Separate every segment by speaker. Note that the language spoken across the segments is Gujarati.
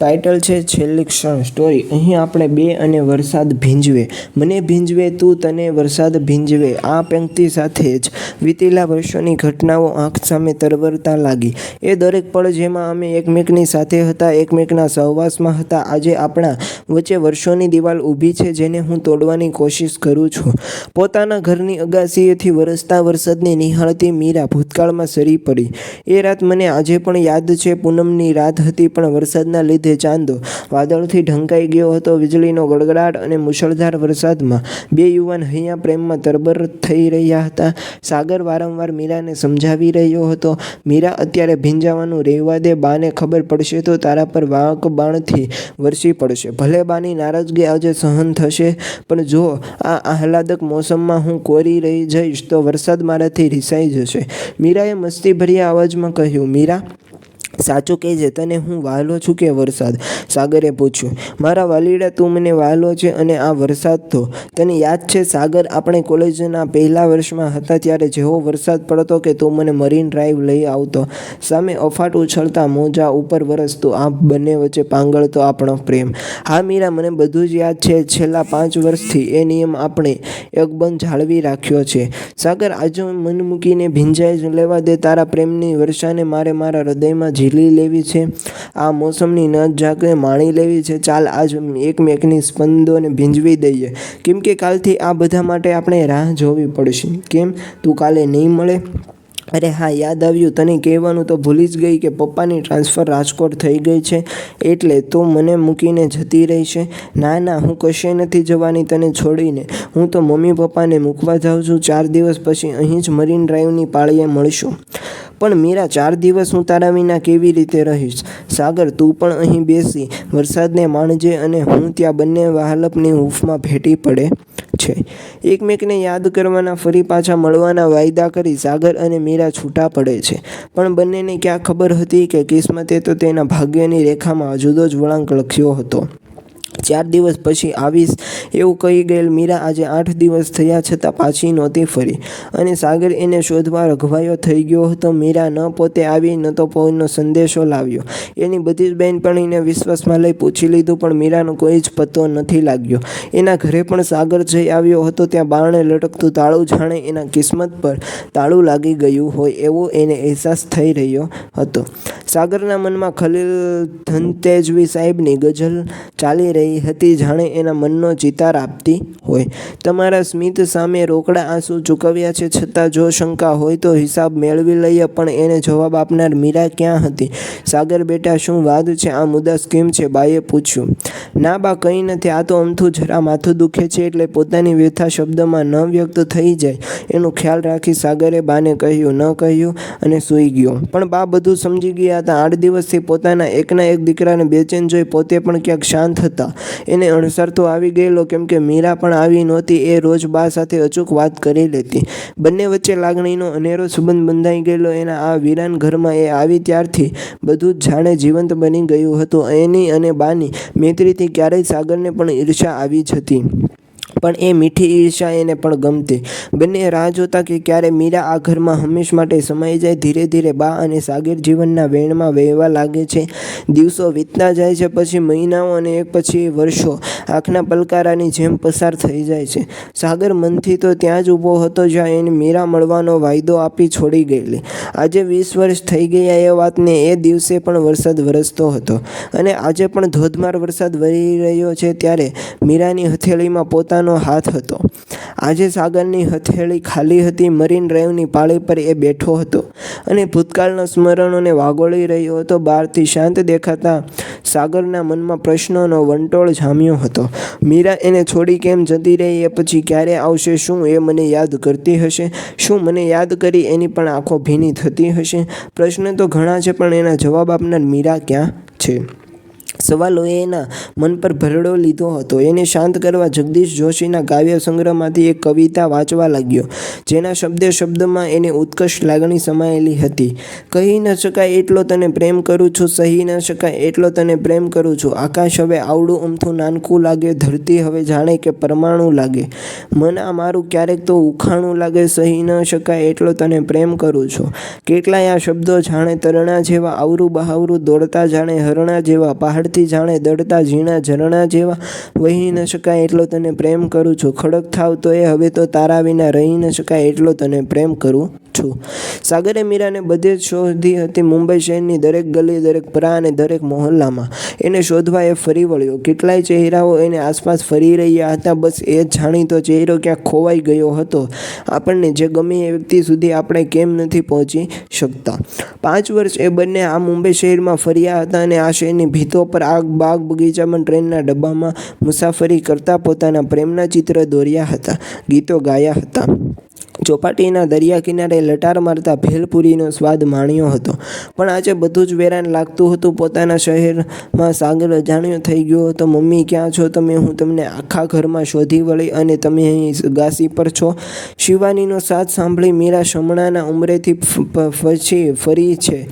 Speaker 1: ટાઇટલ છે છેલ્લી ક્ષણ સ્ટોરી અહીં આપણે બે અને વરસાદ ભીંજવે. મને ભીંજવે, તું તને વરસાદ ભીંજવે. આ પંક્તિ સાથે જ વીતેલા વર્ષોની ઘટનાઓ આંખ સામે તરવરતા લાગી. એ દરેક પળ જેમાં અમે એકમેકની સાથે હતા, એકમેકના સહવાસમાં હતા, આજે આપણા વચ્ચે વર્ષોની દિવાલ ઊભી છે જેને હું તોડવાની કોશિશ કરું છું. પોતાના ઘરની અગાસીએથી વરસતા વરસાદને નિહાળતી મીરા ભૂતકાળમાં સરી પડી. એ રાત મને આજે પણ યાદ છે, પૂનમની રાત હતી, પણ વરસાદના લીધે ચાંદો. વાદળથી ઢંકાઈ ગયો હતો વીજળીનો ગડગડાટ અને મુશળધાર વરસાદમાં. બે યુવાન હૈયા પ્રેમમાં તરબર થઈ રહ્યા હતા. સાગર વારંવાર મીરાને સમજાવી રહ્યો હતો. મીરા અત્યારે ભીંજાવાનું રહેવા દે, બાને ખબર પડશે તો તારા પર વાંક બાણથી વરસી પડશે. ભલે બાની નારાજગી આજે સહન થશે, પણ જો આ આહલાદક મોસમમાં હું કોરી રહી જઈશ તો વરસાદ મારાથી રિસાઈ જશે. મીરાએ મસ્તીભર્યા અવાજમાં કહ્યું, મીરા સાચું કહેજે, તને હું વાલો છું કે વરસાદ? સાગરે પૂછ્યું. મારા વાલીડા તું મને વાલો છે અને આ વરસાદ તો. તને યાદ છે, સાગર આપણે કોલેજના પહેલા વર્ષમાં હતા ત્યારે જેવો વરસાદ પડતો કે તું મને મરીન ડ્રાઈવ લઈ આવતો. સામે અફાટ ઉછળતા મોજા ઉપર વરસતું. આ બંને વચ્ચે પાંગળતો આપણો પ્રેમ. હા મીરા, મને બધું જ યાદ છે. છેલ્લા પાંચ વર્ષથી એ નિયમ આપણે એકબંધ જાળવી રાખ્યો છે. સાગર, આજે મન મૂકીને ભીંજાઈ લેવા દે. તારા પ્રેમની વર્ષાને મારે મારા હૃદયમાં ઝીલી લેવી છે. આ મોસમની ન જાગે માણી લેવી છે. ચાલ આજ એકમેકની સ્પંદોને ભીંજવી દઈએ. કેમ કે કાલથી આ બધા માટે આપણે રાહ જોવી પડશે. કેમ? તું કાલે નહીં મળે? અરે હા, યાદ આવ્યું. તને કહેવાનું તો ભૂલી જ ગઈ કે પપ્પાની ટ્રાન્સફર રાજકોટ થઈ ગઈ છે. એટલે તું મને મૂકીને જતી રહી છે. ના ના, હું કશે નથી જવાની તને છોડીને. હું તો મમ્મી પપ્પાને મૂકવા જાઉં છું. ચાર દિવસ પછી અહીં જ મરીન ડ્રાઈવની પાળીએ મળીશું. પણ મીરા ચાર દિવસ હું તારા વિના કેવી રીતે રહીશ? સાગર, તું પણ અહીં બેસી, વરસાદને માણજે અને હું ત્યાં બંને વાહલપની હૂંફમાં ભેટી પડે છે. એકમેકને યાદ કરવાના ફરી પાછા મળવાના વાયદા કરી સાગર અને મીરા છૂટા પડે છે. પણ બંનેને ક્યાં ખબર હતી કે કિસ્મતે તો તેના ભાગ્યની રેખામાં જુદો જ વળાંક લખ્યો હતો. ચાર દિવસ પછી આવીશ. એવું કહી ગયેલ મીરા આજે આઠ દિવસ થયા છતાં પાછી નહોતી ફરી. અને સાગર એને શોધવા રઘવાયો થઈ ગયો હતો. મીરા ન પોતે આવી, ન તો પવનનો સંદેશો લાવ્યો. એની બધી જ બહેનપણીને વિશ્વાસમાં લઈ પૂછી લીધું, પણ મીરાનો કોઈ જ પત્તો નથી લાગ્યો. એના ઘરે પણ સાગર જઈ આવ્યો હતો. ત્યાં બારણે લટકતું તાળું જાણે એના કિસ્મત પર તાળું લાગી ગયું હોય એવો એને અહેસાસ થઈ રહ્યો હતો. સાગરના મનમાં ખલીલ ધનતેજવી સાહેબની ગઝલ ચાલી રહી હતી, જાણે એના મનનો ચિતાર આપતી હોય. તમારા સ્મિત સામે રોકડા આંસુ ચૂકવ્યા છે, છતાં જો શંકા હોય તો હિસાબ મેળવી લઈએ, પણ એને જવાબ આપનાર મીરા ક્યાં હતી? સાગર બેટા, શું વાત છે? આ મુદ્દા કેમ છે? બાએ પૂછ્યું. ના બા, કંઈ નથી, આ તો અમથું જરા માથું દુખે છે, એટલે પોતાની વ્યથા શબ્દમાં ન વ્યક્ત થઈ જાય. એનો ખ્યાલ રાખી સાગરે બાને કહ્યું, ન કહ્યું, અને સૂઈ ગયો. પણ બા બધું સમજી ગયા હતા. આઠ દિવસથી પોતાના એકના એક દીકરાને બેચેન જોઈ પોતે પણ ક્યાંક શાંત હતા. એને અણસર તો આવી ગયેલો કેમ કે મીરા પણ આવી નહોતી. એ રોજ બા સાથે અચૂક વાત કરી લેતી. બંને વચ્ચે લાગણીનો અનેરો સંબંધ બંધાઈ ગયેલો. એના આ વિરાન ઘરમાં એ આવી ત્યારથી બધું જ જાણે જીવંત બની ગયું હતું. એની અને બાની મૈત્રીથી ક્યારેય સાગરને પણ ઈર્ષા આવી જ હતી. પણ એ મીઠી ઈર્ષા એને પણ ગમતી. બંને રાહ જોતા કે ક્યારે મીરા આ ઘરમાં હંમેશ માટે સમાઈ જાય, ધીરે ધીરે બા અને સાગર જીવનના વેણમાં વહેવા લાગે છે. દિવસો વીતતા જાય છે, પછી મહિનાઓ અને એક પછી વર્ષો આંખના પલકારાની જેમ પસાર થઈ જાય છે. સાગર મનથી તો ત્યાં જ ઊભો હતો જ્યાં એને મીરા મળવાનો વાયદો આપી છોડી ગયેલી. આજે વીસ વર્ષ થઈ ગયા એ વાતને એ દિવસે પણ વરસાદ વરસતો હતો. અને આજે પણ ધોધમાર વરસાદ વરી રહ્યો છે ત્યારે મીરાની હથેળીમાં પોતાનો હાથ હતો. આજે સાગરની હથેળી ખાલી હતી, મરીન ડ્રાઈવની પાળી પર એ બેઠો હતો અને ભૂતકાળના સ્મરણોને વાગોળી રહ્યો હતો. બહારથી શાંત દેખાતા સાગરના મનમાં પ્રશ્નોનો વંટોળ જામ્યો હતો. મીરા એને છોડી કેમ જતી રહી, એ પછી ક્યારે આવશે, શું એ મને યાદ કરતી હશે? શું મને યાદ કરી એની પણ આંખો ભીની થતી હશે? પ્રશ્ન તો ઘણા છે, પણ એના જવાબ આપનાર મીરા ક્યાં છે? સવાલોએ એના મન પર ભરડો લીધો હતો. એને શાંત કરવા જગદીશ જોશીના કાવ્ય સંગ્રહમાંથી એક કવિતા વાંચવા લાગ્યો, જેના શબ્દે શબ્દમાં એને ઉત્કર્ષ લાગણી સમાયેલી હતી. કહી ન શકાય એટલો તને પ્રેમ કરું છું, સહી ન શકાય એટલો તને પ્રેમ કરું છું. આકાશ હવે આવડું અમથું નાનકું લાગે, ધરતી હવે જાણે કે પરમાણુ લાગે. મન આ મારું ક્યારેક તો ઉખાણું લાગે, સહી ન શકાય એટલો તને પ્રેમ કરું છું. કેટલાય આ શબ્દો જાણે તરણા જેવા, આવરું બહાવરું દોડતા જાણે હરણા જેવા, પહાડ હાથથી જાણે દળતા ઝીણા, ઝરણા જેવા વહી ન શકાય એટલો તને પ્રેમ કરું છું. ખડક થાવ તો એ હવે તો તારા વિના રહી ન શકાય એટલો તને પ્રેમ કરું છું. સાગરે મીરાને બધે જ શોધી હતી મુંબઈ શહેરની દરેક ગલી, દરેક પરા અને દરેક મહોલ્લામાં. એને શોધવા એ ફરી વળ્યો. કેટલાય ચહેરાઓ એને આસપાસ ફરી રહ્યા હતા. બસ એ જાણીતો ચહેરો ક્યાંક ખોવાઈ ગયો હતો. આપણને જે ગમે એ વ્યક્તિ સુધી આપણે કેમ નથી પહોંચી શકતા. પાંચ વર્ષ એ બંને આ મુંબઈ શહેરમાં ફર્યા હતા અને આ શહેરની ભીતો પર આગ, બાગ બગીચામાં ટ્રેનના ડબ્બામાં મુસાફરી કરતા પોતાના પ્રેમના ચિત્ર દોર્યા હતા, ગીતો ગાયા હતા. ચોપાટીના દરિયા કિનારે લટાર મારતા ભેલપુરીનો સ્વાદ માણ્યો હતો. પણ આજે બધું જ વેરાન લાગતું હતું. પોતાના શહેરમાં સાગર અજાણ્યો થઈ ગયો હતો. મમ્મી, ક્યાં છો તમે? હું તમને આખા ઘરમાં શોધી વળી અને તમે અહીં ગાસી પર છો. શિવાનીનો સાથ સાંભળી મીરા શમણાના ઉંમરેથી પછી ફરી છે.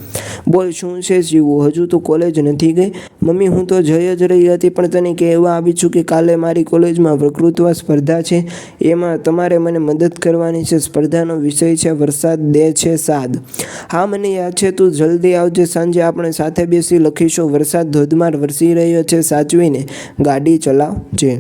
Speaker 1: બોલ, શું છે જીવું? હજુ તું કોલેજ નથી ગઈ? મમ્મી, હું તો જઈ જ રહી હતી, પણ તને કહેવા આવી છું કે કાલે મારી કોલેજમાં વકૃત્વ સ્પર્ધા છે. એમાં તમારે મને મદદ કરવાની છે સ્પર્ધાનો વિષય છે, વરસાદ દે છે સાદ. હા, મને યાદ છે, તું જલ્દી આવજે, સાંજે આપણે સાથે બેસી લખીશું. વરસાદ ધોધમાર વરસી રહ્યો છે, સાચવીને ગાડી ચલાવજે.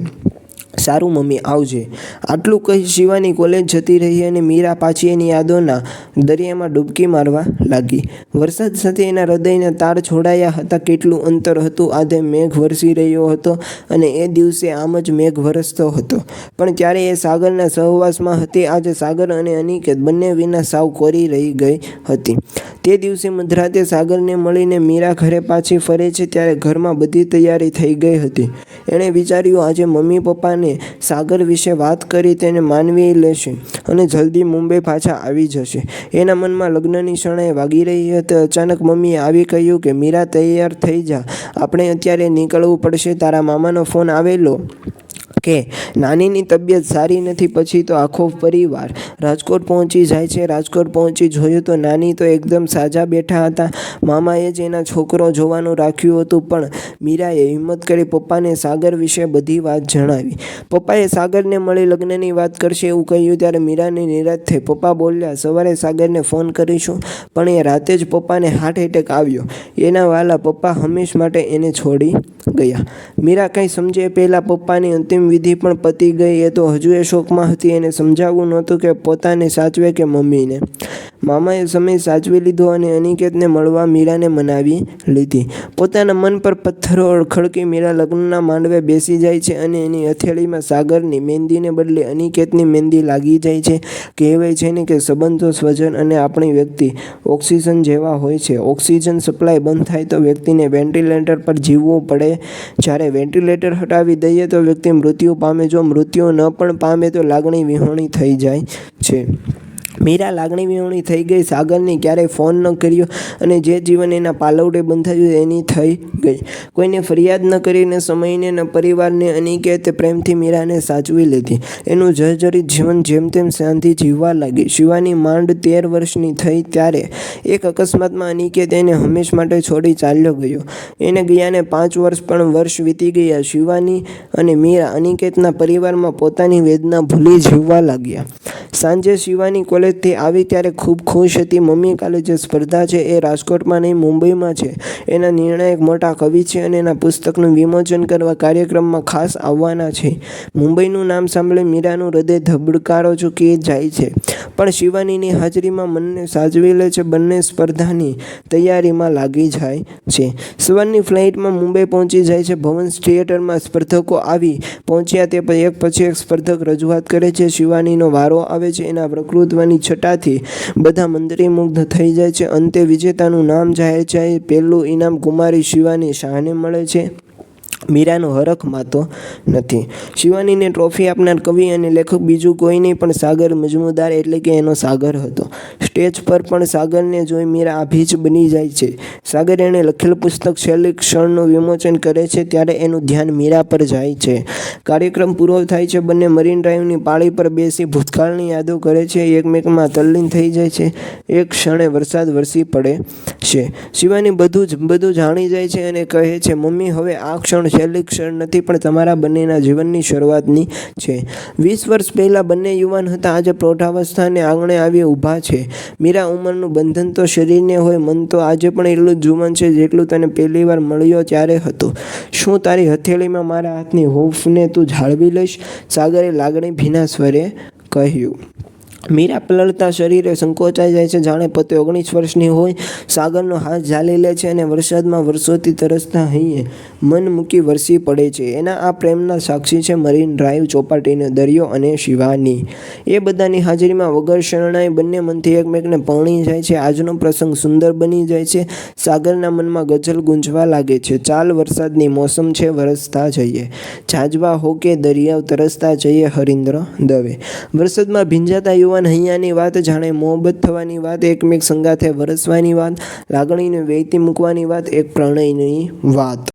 Speaker 1: સારું મમ્મી, આવજે. આટલું કહી શિવાની કોલેજ જતી રહી અને મીરા પાછી એની યાદોના દરિયામાં ડૂબકી મારવા લાગી. વરસાદ સાથે એના હૃદયના તાર છોડાયા હતા. કેટલું અંતર હતું. આધે મેઘ વરસી રહ્યો હતો અને એ દિવસે આમ જ મેઘ વરસતો હતો. પણ ત્યારે એ સાગરના સહવાસમાં હતી. આજે સાગર અને અનિકેત બંને વિના સાવ કોરી રહી ગઈ હતી. તે દિવસે મધરાતે સાગરને મળીને મીરા ઘરે પાછી ફરે છે. ત્યારે ઘરમાં બધી તૈયારી થઈ ગઈ હતી. એણે વિચાર્યું, આજે મમ્મી પપ્પાને સાગર વિશે વાત કરી તેને માનવી લેશે અને જલ્દી મુંબઈ પાછા આવી જશે. એના મનમાં લગ્નની શરણાઈ વાગી રહી હતી. અચાનક મમ્મીએ આવી કહ્યું કે, મીરા, તૈયાર થઈ જા. આપણે અત્યારે નીકળવું પડશે. તારા મામાનો ફોન આવેલો. કે નાનીની તબિયત સારી નથી, પછી તો આખો પરિવાર રાજકોટ પહોંચી જાય છે. રાજકોટ પહોંચી જોયું તો નાની તો એકદમ સાજા બેઠા હતા. મામાએ જ એના છોકરો જોવાનું રાખ્યું હતું, પણ મીરાએ હિંમત કરી પપ્પાને સાગર વિશે બધી વાત જણાવી. પપ્પાએ સાગરને મળી લગ્નની વાત કરશે એવું કહ્યું ત્યારે મીરાને નિરાશ થઈ. પપ્પા બોલ્યા, સવારે સાગરને ફોન કરીશું. પણ એ રાતે જ પપ્પાને હાર્ટ એટેક આવ્યો. એના વાલા પપ્પા હંમેશ માટે એને છોડી ગયા. મીરા કંઈ સમજે પહેલાં પપ્પાની અંતિમ વિધિ પણ પતી ગઈ એ તો હજુ એ શોકમાં હતી, એને સમજાવવું નહોતું કે પોતાને સાચવે કે મમ્મીને. મામાએ સમય સાચવી લીધો અને અનિકેતને મળવા મીરાને મનાવી લીધી. પોતાના મન પર પથ્થરો ખડકી મીરા લગ્નના માંડવે બેસી જાય છે અને એની હથેળીમાં સાગરની મહેંદીને બદલે અનિકેતની મહેંદી લાગી જાય છે. કહેવાય છે ને કે સંબંધો સ્વજન અને આપણી વ્યક્તિ ઓક્સિજન જેવા હોય છે. ઓક્સિજન સપ્લાય બંધ થાય તો વ્યક્તિને વેન્ટિલેટર પર જીવવું પડે. જ્યારે વેન્ટિલેટર હટાવી દઈએ તો વ્યક્તિ મૃત્યુ પામે. જો મૃત્યુ ન પણ પામે તો લાગણી વિહોણી થઈ જાય છે. મીરા લાગણી વિહોણી થઈ ગઈ, સાગરને ક્યારેય ફોન ન કર્યો અને જે જીવન એના પાલવડે બંધાયું એની થઈ ગઈ. કોઈને ફરિયાદ ન કરીને સમયને ન પરિવારને અનિકેત પ્રેમથી મીરાને સાચવી લીધી. એનું જર્જરિત જીવન જેમ તેમ શાંતિ જીવવા લાગી. શિવાની માંડ તેર વર્ષની થઈ ત્યારે એક અકસ્માતમાં અનિકેત એને હંમેશ માટે છોડી ચાલ્યો ગયો. એને ગયાને પાંચ વર્ષ પણ વર્ષ વીતી ગયા. શિવાની અને મીરા અનિકેતના પરિવારમાં પોતાની વેદના ભૂલી જીવવા લાગ્યા. સાંજે શિવાની કોલેજથી આવી ત્યારે ખૂબ ખુશ હતી. મમ્મી કાલે જે સ્પર્ધા છે એ રાજકોટમાં નહીં, મુંબઈમાં છે. એના નિર્ણાયક મોટા કવિ છે અને એના પુસ્તકનું વિમોચન કરવા કાર્યક્રમમાં ખાસ આવવાના છે. મુંબઈનું નામ સાંભળી મીરાનું હૃદય ધબડકારો ચૂકી જાય છે. પણ શિવાનીની હાજરીમાં મનને સાજવી લે છે બંને સ્પર્ધાની તૈયારીમાં લાગી જાય છે. સવારની ફ્લાઇટમાં મુંબઈ પહોંચી જાય છે. ભવન્સ થિયેટરમાં સ્પર્ધકો આવી પહોંચ્યા તે એક પછી એક સ્પર્ધક રજૂઆત કરે છે. શિવાનીનો વારો આવે છે. એના વક્તૃત્વની છટાથી બધા મંત્રીમુગ્ધ થઈ જાય છે. અંતે વિજેતાનું નામ જાહેર છે. પહેલું ઇનામ કુમારી શિવાની શાહને મળે છે. મીરાનો હરખ માતો નથી. શિવાનીને ટ્રોફી આપનાર કવિ અને લેખક બીજું કોઈ નહીં, પણ સાગર મજમુદાર એટલે કે એનો સાગર હતો. સ્ટેજ પર પણ સાગરને જોઈ મીરા આભીજ બની જાય છે. સાગર એણે લખેલ પુસ્તક છેલ્લી ક્ષણનું વિમોચન કરે છે, ત્યારે એનું ધ્યાન મીરા પર જાય છે. કાર્યક્રમ પૂરો થાય છે, બંને મરીન ડ્રાઈવની પાળી પર બેસી ભૂતકાળની યાદો કરે છે, એકમેકમાં તલ્લીન થઈ જાય છે, એક ક્ષણે વરસાદ વરસી પડે છે. શિવાની બધું જ, બધું જાણી જાય છે અને કહે છે, મમ્મી, હવે આ ક્ષણ છેલ્લી ક્ષણ નથી, પણ તમારા બંનેના જીવનની શરૂઆતની છે. વીસ વર્ષ પહેલાં બંને યુવાન હતા. આજે પ્રૌઢાવસ્થાને આંગણે આવી ઊભા છે. મીરા ઉંમરનું બંધન તો શરીરને હોય, મન તો આજે પણ એટલું જ જુવાન છે જેટલું તને પહેલી વાર મળ્યો ત્યારે હતું. શું તારી હથેળીમાં મારા હાથની હૂફને તું જાળવી લઈશ? સાગરે લાગણી ભીના સ્વરે કહ્યું. મીરા પલળતા શરીરે સંકોચાઈ જાય છે. જાણે પતે ઓગણીસ વર્ષની હોય, સાગરનો હાથ ઝાલી લે છે અને વરસાદમાં વર્ષોથી તરસતા હૈયે મન મૂકી વરસી પડે છે. એના આ પ્રેમના સાક્ષી છે મરીન ડ્રાઈવ ચોપાટીનો દરિયો અને શિવાની. એ બધાની હાજરીમાં વગર શરણાઈ બંને મનથી એકમેકને પરણી જાય છે. આજનો પ્રસંગ સુંદર બની જાય છે. સાગરના મનમાં ગઝલ ગુંજવા લાગે છે. ચાલ વરસાદની મોસમ છે, વરસતા જઈએ. જાજવા હો કે દરિયાવ તરસતા જઈએ હરિન્દ્ર દવે. વરસાદમાં ભીંજાતા યુવાન હૈયાની વાત જાણે મોહબ્બત થવાની વાત, એકમેક સંગાથે વરસવાની વાત, લાગણીને વેચી મૂકવાની વાત, એક પ્રણયની વાત.